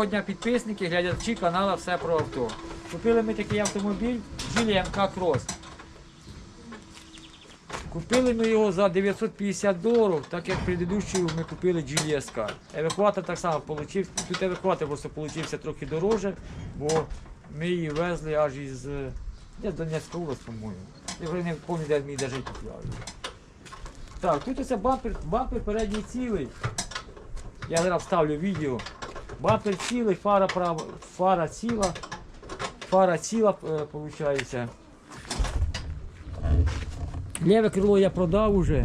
Доброго дня підписники, глядачі каналу Все про авто. Купили ми такий автомобіль Geely MK Cross. Купили ми його за 950 доларів, так як предыдущий ми купили Geely SK. Евакуатор так само получився. Тут евакуатор просто получився трохи дороже, бо ми її везли аж із де Донецька область, по-моєму. Я вже не пам'ятаю, де ми її навіть купляли. Так, тут оце бампер, бампер передній цілий. Я зараз вставлю відео. Бампер цілий, фара права, фара ціла. Фара ціла, виходить. Ліве крило я продав уже.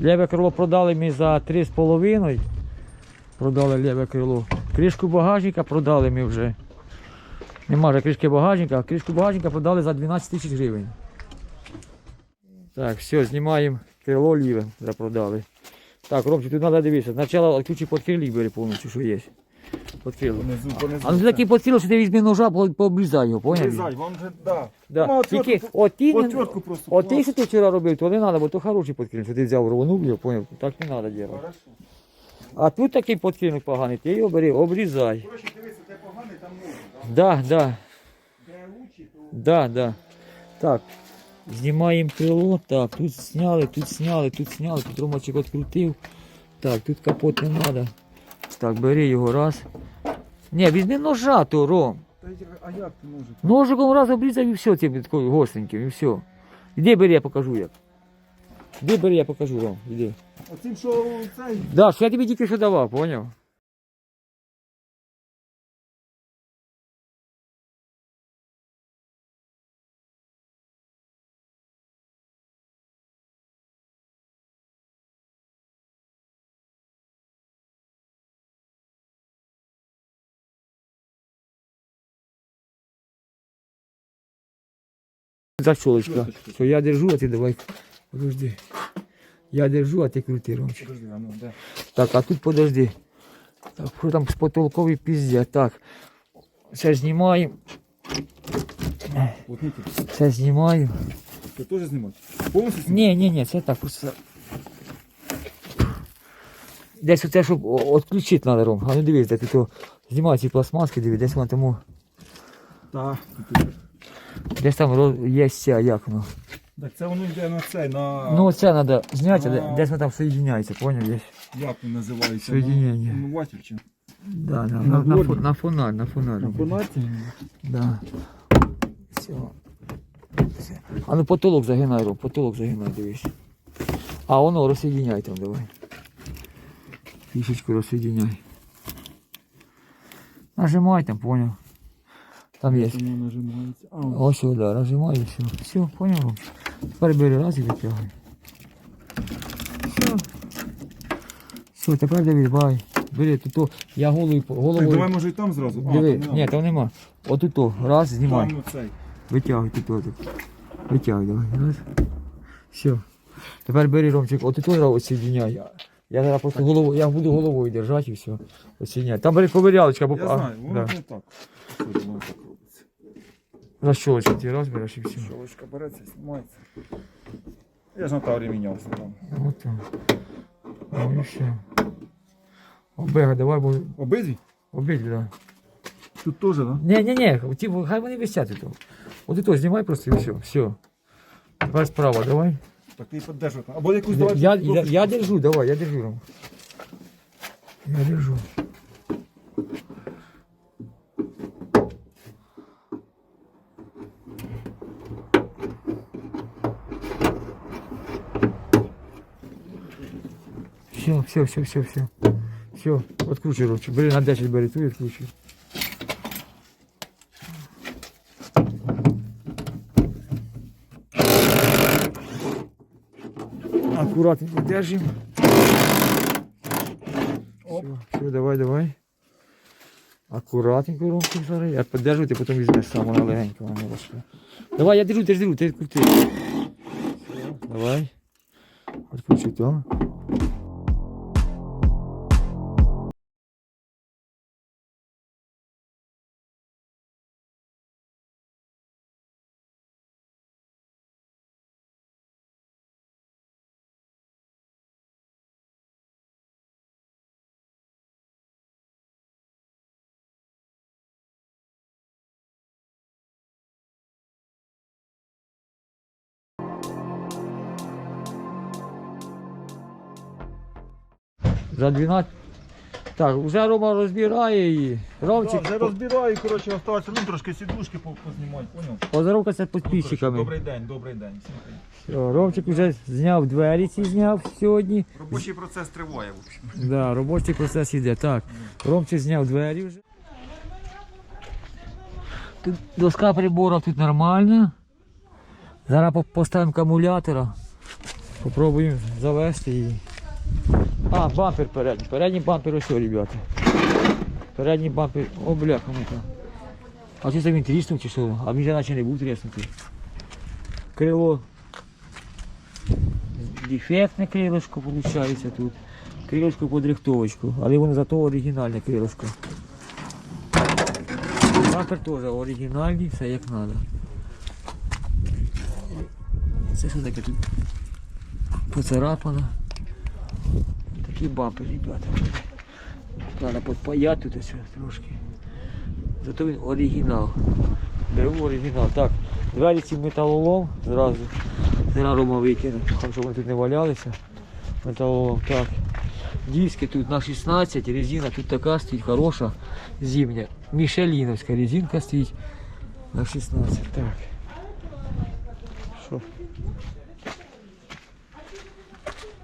Ліве крило продали ми за 3,5. Продали ліве крило. Кришку багажника продали ми вже. Нема вже кришки багажника, кришку багажника продали за 12 тисяч гривень. Так, все, знімаємо крило ліве, вже продали. Так, Ромчик, тут треба дивитися. Спочатку відключи подкрилік бери повністю, що є. Подкрилок. Понизу, понизу. А ну ти такий подкрилок, що ти візьми ножа, по- пообрізай його, поняв? Обрізай, вам же, да. Да. Ну, Тільки отвертку- не- просто от ті, що ти вчора робив, то не треба, бо то хороший подкрилок, що ти взяв рванув його, поняв? Так не треба робити. Хорошо. А тут такий подкрилок поганий, ти його бери, обрізай. Короче, дивися, де поганий, там да? Да, да, Де лучі, то... да, да. Так, знімаємо крило, так, тут зняли, тут зняли, тут зняли, тут ромочок відкрутив. Так, тут капот не треба. Так, бери його раз. Ні, візьми ножа, то, Ром. А як ти можеш? Ножиком раз обрізав і все, тим такою гостреньким, і все. Іди бери, я покажу як. Іди бери, я покажу вам. Іди. Оцим, що цей... Да, що я тобі тільки що давав, поняв? Защолочка. Все, я держу, а ти давай. Подожди. Я держу, а ти крути, Ромчик. Подожди, а ну, де? Так, а тут подожди. Так, що там з потолковий піздя. Так. Це знімаю. От ніки. Це знімаю. Ти теж знімати? Повністю знімати? Ні, ні, ні, це так просто. Десь оце, щоб о- відключити треба, Ром. А ну дивись, де тут о, знімаю ці пластмаски, дивись, десь воно тому. Так. Десь там є ця, як воно. Так це воно йде на цей, на... Ну оце треба зняти, а десь воно там соєдиняється, поняв? Є. Як він називається? Соєдинення. Ну, ватір чи? Да, да, На на, на, на фонарь, на фонарь. На фонаті? Да. Все. Все. А ну потолок загинай, Ром, потолок загинай, дивись. А воно розсоединяй там давай. Фішечку розсоединяй. Нажимай там, понял. Там є. Ось да, і все. Все, понял, Тепер бери раз і витягуй. Все. Все, тепер бай. Бери, тут то, я головою, так, давай може і там зразу. А, Диви, там ні, там нема. Отут то, раз, знімай. Там оцей. Витягуй тут отут. Витягуй давай. Раз. Все. Тепер бери Ромчик, от тут ось соединяй. Я зараз просто головою, я буду головою держати і все. Осіняй. Там бери ковирялочка, бо Я знаю, воно да. так. Воно так робиться. Защолочку ти розбереш і все. Щелочка береться, знімається. Я ж на таврі мінявся там. От там. Ну і все. Обега, давай, бо Обидві? обидві, да. Тут теж, так? Ні, ні, ні, ті, хай вони висять тут. От і то знімай просто і все. Все. Тепер справа, давай. Так ти піддержувати. Або якусь Я, давай. я, я, я держу, давай, я держу. Ром. Я держу. Все, все, все, все, все. Все, откручивай, Ромчик. Бери на 10 бери, откручивай. Аккуратненько держим. Оп. Все, все, давай, давай. Аккуратненько, Ромчик, зараз. Я подержу, ти потім візьмеш сам, вона легенько, вона не важка. Давай, я держу, держу, ти крути. Давай. Откручуй то. За 12. Так, вже Рома розбирає її. Ромчик, вже розбираю, коротше, осталося ну, трошки сідушки по- познімати, поняв? поздоровкайся з підписчиками. Добрий день, добрий день. Всім привіт. Все, Ромчик вже зняв двері ці зняв сьогодні. Робочий процес триває, в общем. Да, робочий процес іде. Так, Ромчик зняв двері вже. Тут доска приборів тут нормальна. Зараз по- поставимо акумулятора. Попробуємо завести її. А, бампер передній. Передній бампер ось, ребята. Передній бампер. О, бляха, муха. А чи це він тріснув чи що? А він же наче не був тріснутий. Крило. Дефектне крилишко виходить тут. Крилишко під рихтовочку, але воно зато оригінальне крилишко. Бампер теж оригінальний, все як треба. Це що таке тут? Поцарапано. Такий бампер, ребята. Треба підпаяти тут трошки. Зато він оригінал. Беру оригінал. Так, двері ці металолом зразу. Зараз Рома викине, щоб вони тут не валялися. Металолом. Так. Диски тут на 16, резина тут така стоїть хороша, зимня. Мішеліновська резинка стоїть на 16. Так.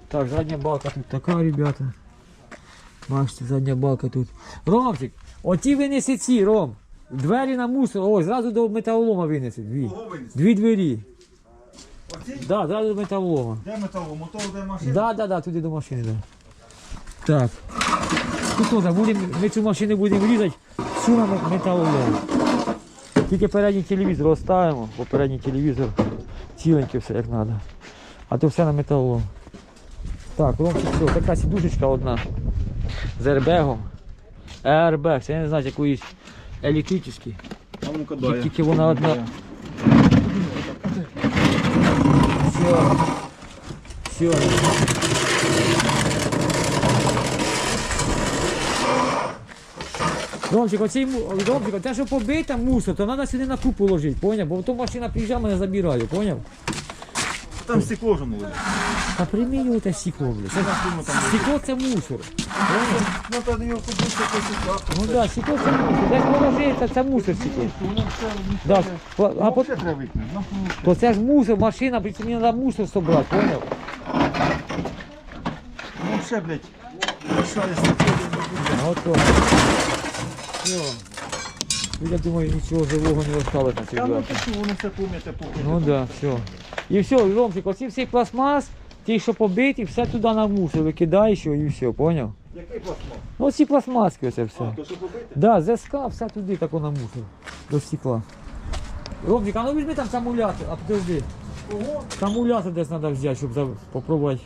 Так, задня балка тут така, ребята. Бачите, задня балка тут. Ромчик, оті винеси ці, Ром. Двері на мусор. Ось, зразу до металолома винеси. Дві. Дві двері. Оці? Да, зразу до металолома. Де металом? Мотор, де машина? Да, да, да, туди до машини, да. Так. Тут теж будемо, ми цю машину будемо різати всю на ме- металолом. Тільки передній телевізор оставимо, бо передній телевізор ціленький все як треба. А то все на металолом. Так, все, така сідушечка одна. З аербегом. Airbag, це я не знаю, якоїсь ну-ка Тільки- вона одна. Все. Все. Ромчик, оцей Ромчик, те, що побита мусор, то треба сюди на купу ложити, поняв? Бо то машина приїжджає, мене забирає, поняв? Там стекло вже нули. Та прийми його те стекло, блядь. Це, стекло це мусор. Ну тоді його купити якось Ну да, стекло це мусор. Десь положи, це, мусор стекло. Да, а по, треба викинути. Ну, то це ж мусор, машина, цьому мені треба мусор собрати, поняв? Ну ще, блядь. Готово. Все. Я думаю, нічого живого не осталось на цій Та ну двері. ти що, воно все пом'яте, пом'яте. Ну да, все. І все, Ромчик, оці всі пластмас, ті, що побиті, все туди на мусор викидаєш його і все, поняв? Який пластмас? Ну оці пластмаски оце все. А, то що побити? Да, ЗСК, все туди тако на мусор. До стекла. Ромчик, а ну візьми там акумулятор, а подожди. Ого. Акумулятор десь треба взяти, щоб за... попробувати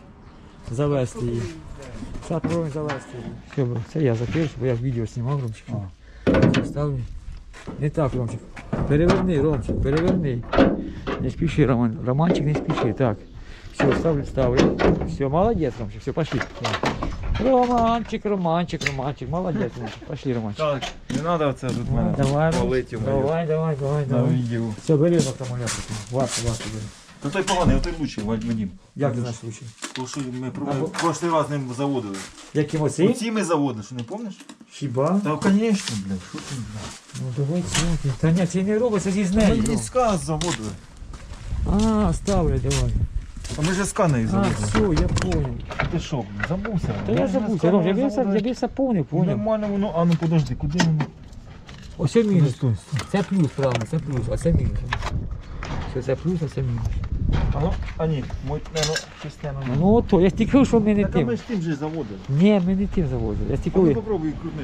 завести її. Зараз попробуємо завести її. Все, бро, це я закрив, бо я відео знімав, Ромчик. Ставлю. Не так, Ромчик. Переверни, Ромчик, переверни. Не спіши, Роман. Романчик, не спіши. Так. Все, ставлю, ставлю. Все, молодец, Ромчик, все, пошли. Романчик, Романчик, Романчик, молодец, Романчик. Пошли, Романчик. Так, не треба це тут мене. Давай, палить йому. давай, давай, давай, На давай. відео. Все, бери на акумулятор. Варто, варто бери. Та той поганий, той лучший, Вадь- Вадим. Як ти знаєш лучше? То, що ми Або- пробували, прошлий раз ним заводили. Яким оцим? Оці ми заводили, що не пам'ятаєш? Хіба? Та, звісно, блядь, що ти, блядь. Ну давай цілки. Та ні, це не робиться зі нею. Ми сказ заводили. А, ставлю, давай. А ми же сканери А, заводили. все, я понял. Ти що, забувся? Та я забув, Ром, я бився, я бився повний, понял. Нормально воно, а ну подожди, куди воно? Ось це мінус. Стой, стой. Це плюс, правильно, це плюс, а це мінус. Все, це плюс, а це мінус. А ну, а ні, мой, не, ну, щось не, ну. Ну то, я стікав, що ми не Так, а ми тим. ж тим же заводили. Ні, ми не тим заводили. Я А ну попробуй крутни.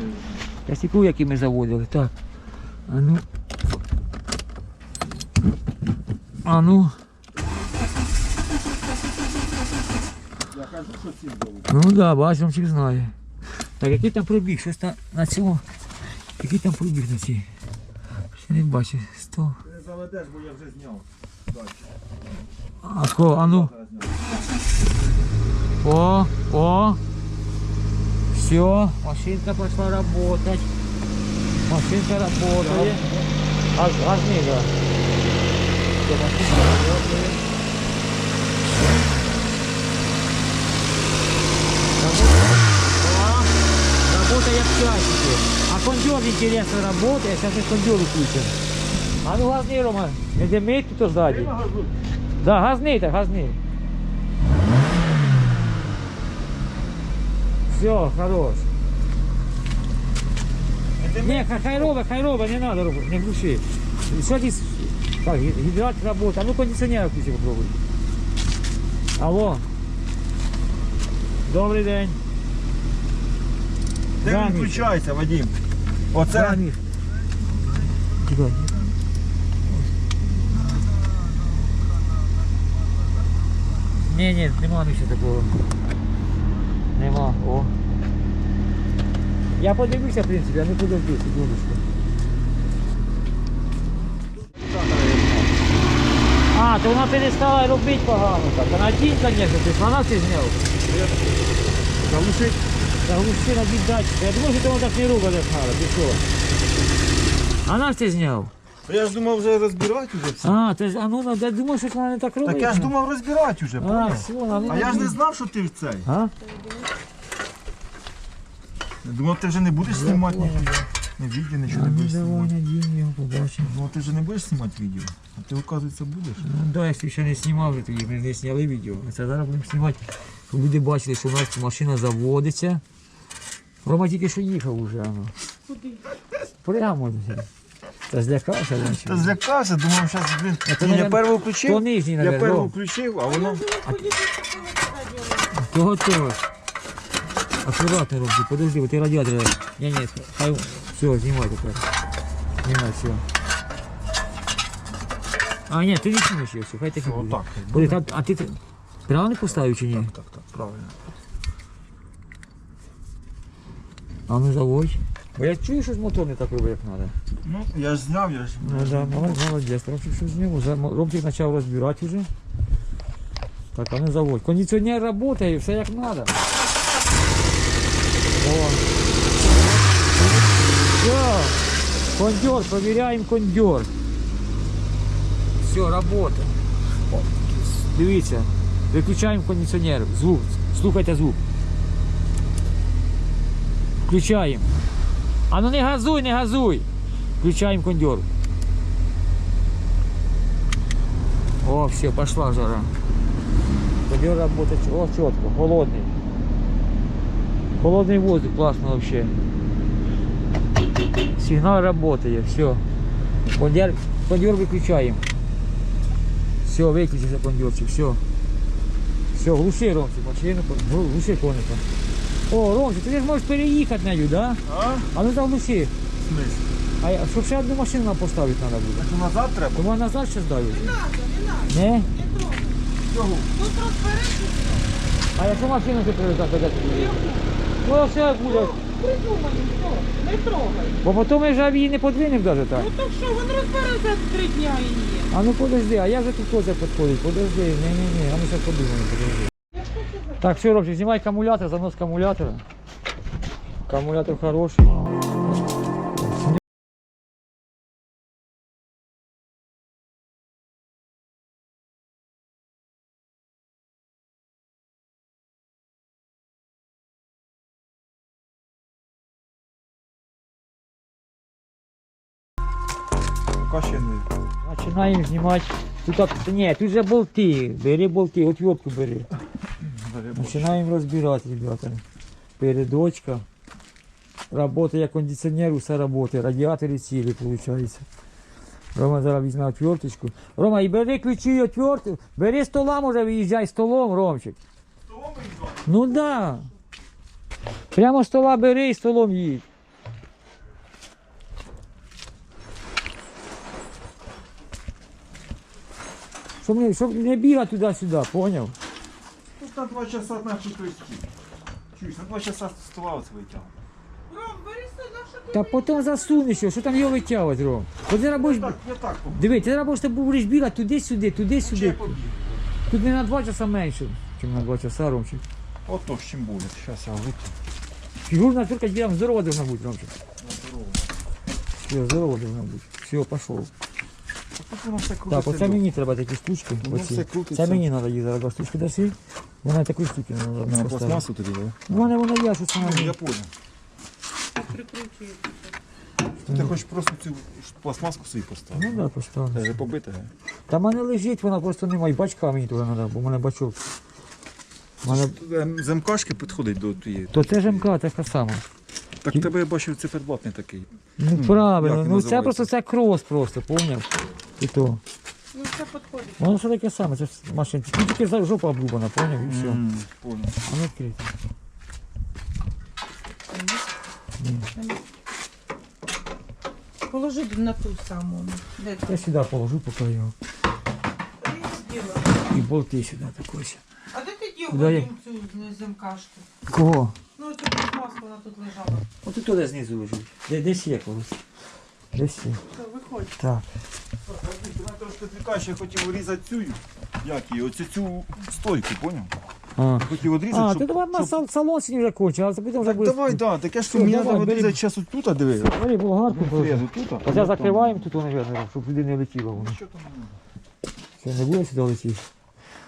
я стікав, які ми заводили. Так. А ну. А ну. Я кажу, що цим заводили. Ну так, да, бачиш, Ромчик знає. Так, який там пробіг? Щось там на цьому. Який там пробіг на цій? Ще не бачу. 100. Ти не заведеш, бо я вже зняв. А ко, а ну. Зараз зняв. О, о. Все, машинка пошла работать. Машинка работает. Газ, газни, да. Всё, машинка работает. Работает. кондер интересно работает, сейчас мы кондер включим. А ну газни, Рома, не димить тут сзади. Да, газни так, газни. Все, хорош. Не, хай, хай робить, хай робить, не надо робити, не глуши. Що ти... с- Так, гі- гідрат работает. А ну кондиціонер включи попробуй. Алло. Добрий день. Де Да, він Міша. включається, Вадим? Оце. Да, Міш. Чекай. Ні, ні, нема Міша такого. Нема. О. Я подивився, в принципі, а не подожди, секундочку. А, то вона перестала робити погано так. Вона дінь, звісно, ти вона все зняв. Заглушить. Заглуши на датчик. Я думаю, що воно так не як треба. Ти що? А наш ти зняв? Я ж думав вже розбирати вже все. А, ти ж, а ну, я думаю, що вона не так робить. Так я ж думав розбирати вже, А, поняв? все, вона А я ж не знав, що ти в цей. А? Я Думав, ти вже не будеш знімати ні. Не відео, нічого не будеш знімати. надінь його, побачимо. Думав, ти вже не будеш знімати відео. А ти, оказується, будеш. Ну да, якщо ще не знімав, вже тоді ми не зняли відео. А Це зараз будемо знімати, щоб люди бачили, що у нас машина заводиться. Рома тільки що їхав уже. Ну. Куди? Прямо. Та злякався, Та значить. злякався, думав, зараз, блін. це, Ні, я наверно, То включив. нижній, Я першого включив, а воно. Того того. Аккуратно, Ромчик, подожди, вот ты радиатор. Не, не, хай, все, снимай тепер. Снимай, все. А, ні, ти не знімеш ще, все, хай так і буде. Отак. Буде, та- а ти не поставив чи ні? Так, так, правильно. А ну заводь. Бо я чую, що мотор не так робить, як треба. Ну, я ж зняв, я ж. Ну да, молодець, молодець. Ромчик що зняв. Ромчик почав розбирати вже. Так, а ну заводь. Кондиціонер працює, все як треба. О. Все. Кондер, проверяем кондер. Все, работа. Дивіться. Виключаємо кондиціонер. Звук. Слухайте звук. Включаємо. А ну не газуй, не газуй. Включаем кондер. О, все, пошла жара. Кондер работает о, четко, холодный. Холодный воздух, классно вообще. Сигнал работает, все. Кондер, кондер выключаем. Все, выключился кондерчик, все. Все, глуши, Ромчик, машину, глу- глуши коника. О, Ромчик, ти ж можеш переїхати нею, да? А? А ну заглуши. В смислі? А я- щоб ще одну машину нам поставити треба буде. Так назад треба? Тому я назад ще здаю. Не надо, не надо. Не? Чого? А якщо машину ти привезти, тоді ти будеш? Ну все буде. Придумані, все, не трогай. Бо потім ми ж її не подвинемо навіть так. Ну так що, він розбереться три дня і є. А ну подожди, а я вже тут теж підходить. Подожди, ні, ні, ні, а ми зараз подумаємо, подожди. Так, все, Робчик, знімай акумулятор, занос акумулятора. Акумулятор хороший. Не. Починаємо знімати. Тут, так- ні, тут же болти. Бери болти, отвертку бери. Начинаем разбирать, ребята. Передочка. Работает кондиционер, все работает. Радиаторы цілі, получается. Рома зараз візьме отверточку. Рома, і бери ключі і отвертку. Бери стола, може виїжджай столом, Ромчик. Ну да. Прямо стола бери і столом їдь. Щоб не, щоб не бігати туди-сюди, поняв? Тут на два часа наче той. Чуєш, на два часа стола оце витягнув. Ром, бери сюди, що ти Та потім засунеш його, що там його витягувати, Ром? Бо ти зараз будеш... Так, я так побіг. Диви, ти зараз будеш, ти будеш бігати туди-сюди, Ще туди-сюди. побіг. Тут не на два часа менше, ніж на два часа, Ромчик. Ото з чим буде. Зараз я витягну. Фігурна тільки ділям здорова должна бути, Ромчик. на дорогу. Все, здорова должна бути. Все, пішов. Так воно все крутиться. Так, оце мені треба такі штучки. Воно Оці. все крутиться. Це мені треба їх зараз два штучки даси. Вона такі штуки треба На пластмасу тоді, да? У мене вона є, що це Ну, я понял. Ти хочеш просто цю пластмаску собі Ну поставити? да, поставлю. Це вже побите, га? Та в мене лежить, вона просто немає. Бачка мені туди треба, бо в мене бачок. В Мене... Ем, З МКшки підходить до тієї. То це ж МК така сама. Так тебе я бачив циферблат не такий. Ну як правильно, він ну це називається? просто це крос просто, поняв? І то. Ну це підходить. Воно все таке саме, це ж машинці. Ну тільки за- жопа обрубана, поняв? І все. М, Понял. А ну відкрити. Положи на ту саму. Де ти? Я сюди положу, поки його. Ти її зробила? І болти сюди також. А де ти дів Куди я? потім цю з? Кого? Ну цю пластмаску вона тут лежала. От туди знизу лежить. Де, десь є колись. Десь виходь. Так. Ти трошки відвлікаєш, я хотів урізати цю, як її, оцю цю стойку, поняв? А, Хотів відрізати, а щоб... ти давай на щоб- сал- салон сьогодні вже кончив, а потім вже Так буде. давай, да, таке що Все, мені давай, треба бери. відрізати зараз тут, а диви. Бери болгарку, тут, а Оце закриваємо тут, наверное, щоб туди не летіло воно. Що там? Це не буде сюди летіти.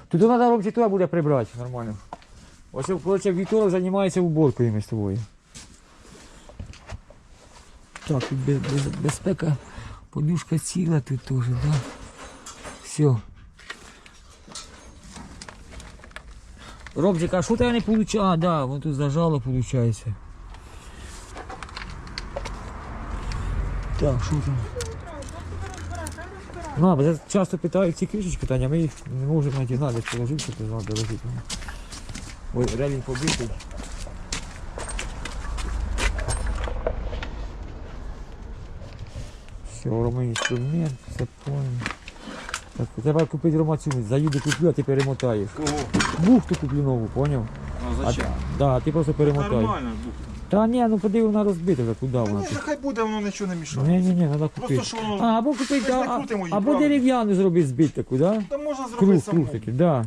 Тут треба робити, туди буде прибрати нормально. Ось, коротше, вівторок займається уборкою ми з тобою. Так, без, без, безпека, подушка ціла тут теж, да? Все. Робчик, а що тебе не виходить? А, да, воно тут зажало, виходить. Так, що там? Ну, я часто питають ці кришечки, Таня, ми їх не можемо знайти. На, десь положив, що ти знав, де Ой, релінг побитий. Все, інструмент, все понял. Так, треба купити Рома цю, заїду куплю, а ти перемотаєш. Бухту куплю нову, поняв? А А, зачем? да, ти просто перемотай. Нормально, бухта. Та ні, ну подиви, вона розбита вже, куди вона Ні, тут? хай буде, воно нічого не мішає. Ні, ні, ні, треба купити. Просто що воно... А, або купити, Ми ж не а, крутимо її, або правильно? дерев'яну зробити збити таку, да? Та можна зробити Круг, самому. круг такий, да.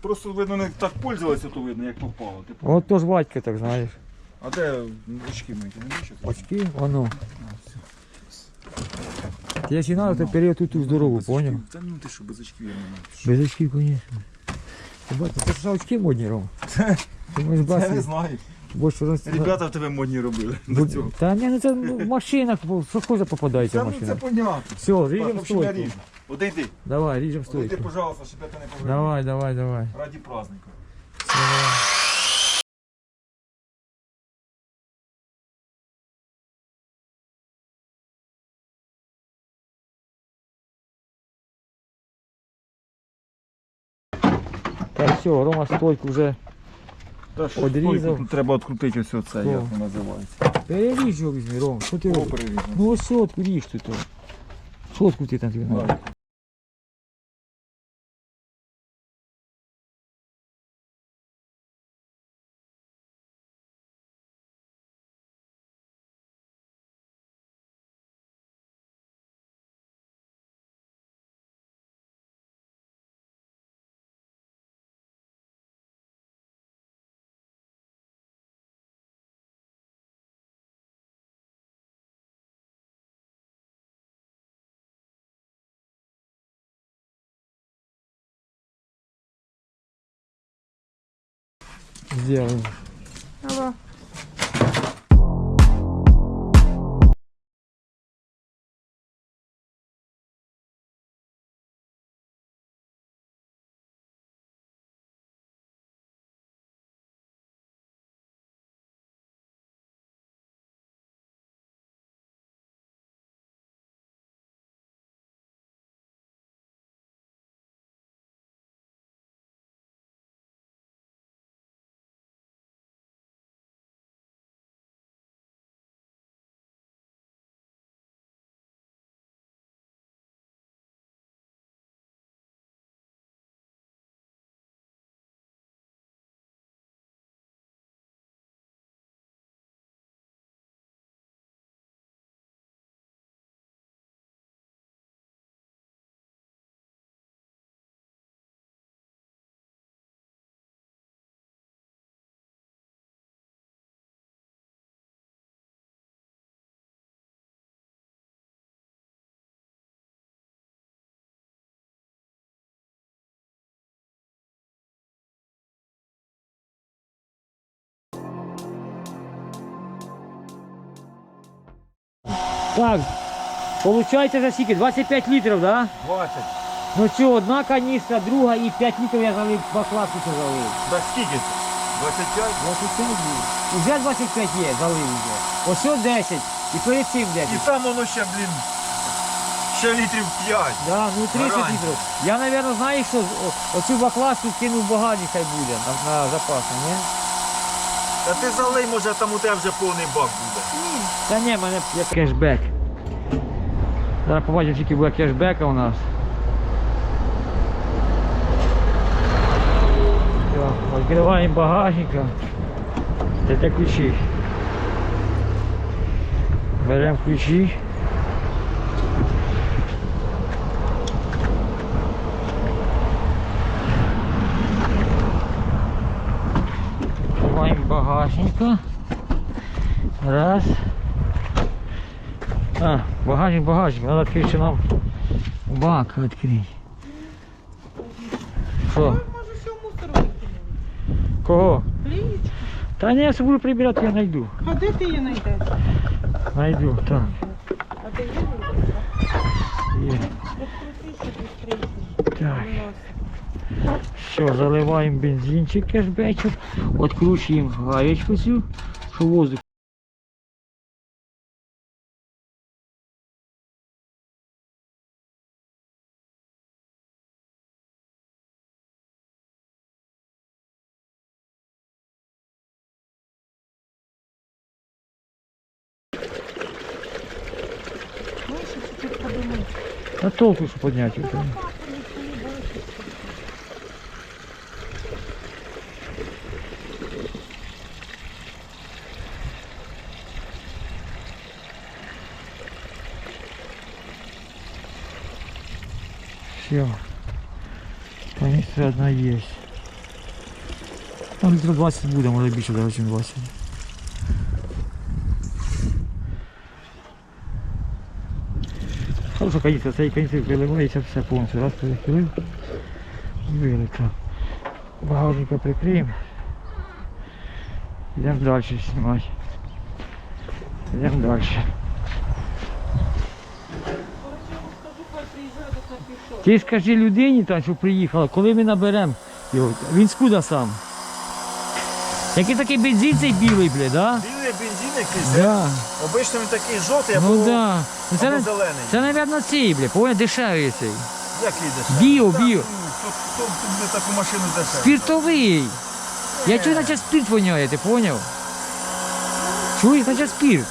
Просто видно, не так пользувалися, то видно, як попало. Ти От то ж батька так, знаєш. А де очки мої? Ти не бачиш? Очки, воно. Я ще надо, то період тут ту здорову, Без поняв? Та ну ти що, без очків я не маю. Без очків, звісно. Ти бачиш, це ж очки модні, Ром. Ти можеш Я не знаю. бо що. Ребята в тебе модні робили до цього. Та ні, ну це в машинах, що кожа попадається в ну це машинах. понятно. Все, ріжемо стойку. Одійди. Давай, ріжемо стойку. пожалуйста, щоб я не повернув. Давай, давай, давай. Раді праздника. Давай. Все, Рома стойку вже Та Одрізав. стойку Треба відкрутити ось це, як воно називається. переріж його візьми, Ром. Що ти робиш? Ну ось сотку ріж ти то. Сотку ти там тобі надо. Сделаем. Алло. Так, получається за скільки? 25 літрів, да? 20. Ну що, одна каністра, друга і 5 літрів я залив, баклажку це залив. Так скільки це? 25? 25 є. Уже 25 є, залив вже. Ось що 10. І перед цим 10. І там воно ще, блін, ще літрів 5. Да, ну 30 Гарантія. літрів. Я, мабуть, знаю, що о- оцю баклажку кинув в багажник хай буде на, на запас, ні? Та ти залий, може там у тебе вже повний бак буде. Та ні, мене є кешбек. Зараз побачимо, скільки буде кешбека у нас. Відкриваємо багажника. Це ключі. Беремо ключі. Відкриваємо багажника. Раз. А, багажник, багажник. Надо открыть нам бак мусор викинули. Кого? Плієчку. Та ні, я собі прибирати, я знайду. А де ти її знайдеш? Знайду, так. А ти є? Є. Відкрути, щоб відкрити. Так. Все, заливаємо бензинчик кешбечок, відкручуємо гаєчку цю, що воздух. А толку що підняти? Все. Каністра одна є. Там літрів 20 буде, може більше навіть, ніж 20. Хороша каністра, цієї каністри виливається все повністю. Раз перехилив, вилито. Багажника прикриємо. Йдемо далі знімати. Йдемо далі. Скажу, хай приїжджає до пішов. Ти скажи людині, там, що приїхала, коли ми наберемо його. Він скуда сам. Який такий бензин цей білий, бля, да? Білий бензин якийсь, Да. обично він такий жовтий, або, Ну да. Ну, це, або на- зелений. це, мабуть, цей, бля, понял, дешевий цей. Який дешевий? Біо, Та, біо. ну, хто буде таку машину дешеву? Спіртовий. Я чую, наче спірт воняє, ти поняв? Чуєш, наче спірт.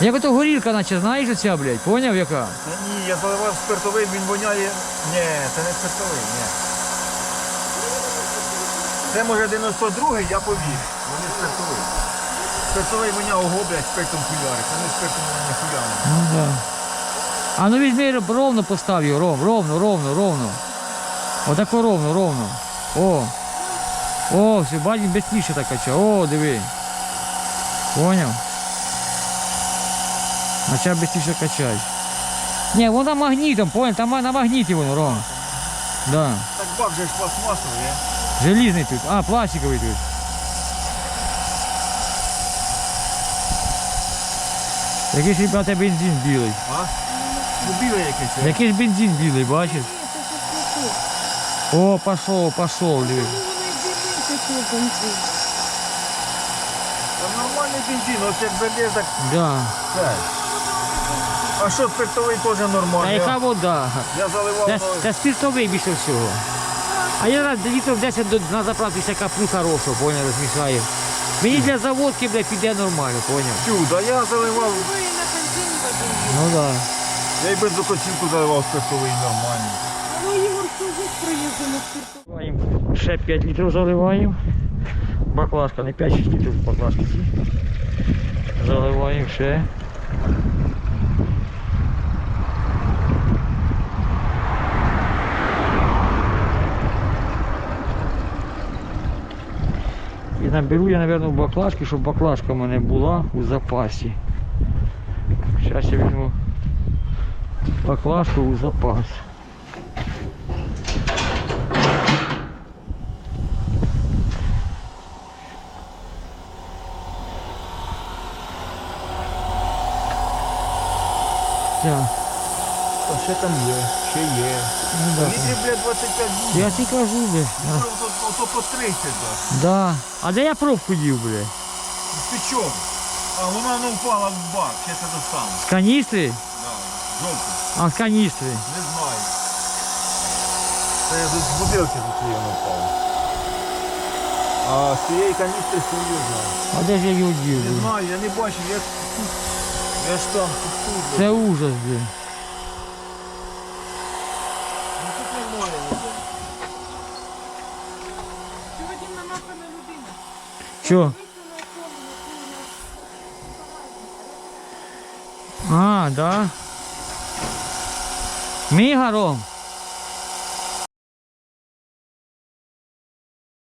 Як ото горілка, наче, знаєш оця, блядь, поняв яка? Та Ні, я заливав спиртовий, він воняє. Ні, це не спиртовий, ні. Це може 92-й, я повірю. Вони спиртовий. Спиртовий воняв ого, блядь, спиртом хуярить. Вони спиртом не хуяли. Ну да. А ну візьми ровно постав його, ров, ровно, ровно, ровно. Отако ровно, ровно. О. О, все, бач, він быстріше так качає. О, диви. Поняв? Почав быстріше качати. Ні, воно магнітом, поняв? Там на магніті воно, ровно. Да. Так бак же ж пластмасовий, є. Желізний тут. А, пластиковий тут. Якийсь, ребята, бензин білий. А? Ну білий якийсь. є. Якийсь бензин білий, бачиш? О, пошов, пошов, диви. Та нормальний бензин, ось як заліз, так Да. це. А що спиртовий теж А яка вода? я заливав, Це, це спиртовий більше всього. А я раз літрів 10 до, на заправці всяка плю хорошого, поняв, розмішаю. Мені для заводки, бля, піде нормально, поняв? чудо, я заливав, Ви на бензин. Ну да. я й бензокоцівку заливав спиртовий. Ну, на. Заливаємо, ще 5 літрів заливаємо. Баклажка, не 5 літрів баклажки. Заливаємо ще. Наберу я, мабуть, в баклажки, щоб баклажка в мене була у запасі. Зараз я візьму баклажку у запас. Ня. А ще там є, ще є. Ну, да. Літрів, блядь, 25 буде. Я тобі кажу, бля. А, Ото, ото по 30, так. Да. А де я пробку дів, бля? Ти чого? А вона не впала в бак, ще це достану. З каністри? Да, жовтий. А, з каністри. Не знаю. Це я з бутилки до цієї вона впала. А з цієї каністри що я знаю. А де ж я його дів, Не бля? знаю, я не бачив, я, я ж там тут, тут. Це ужас, бля. Цьому. А, да. Мігаром.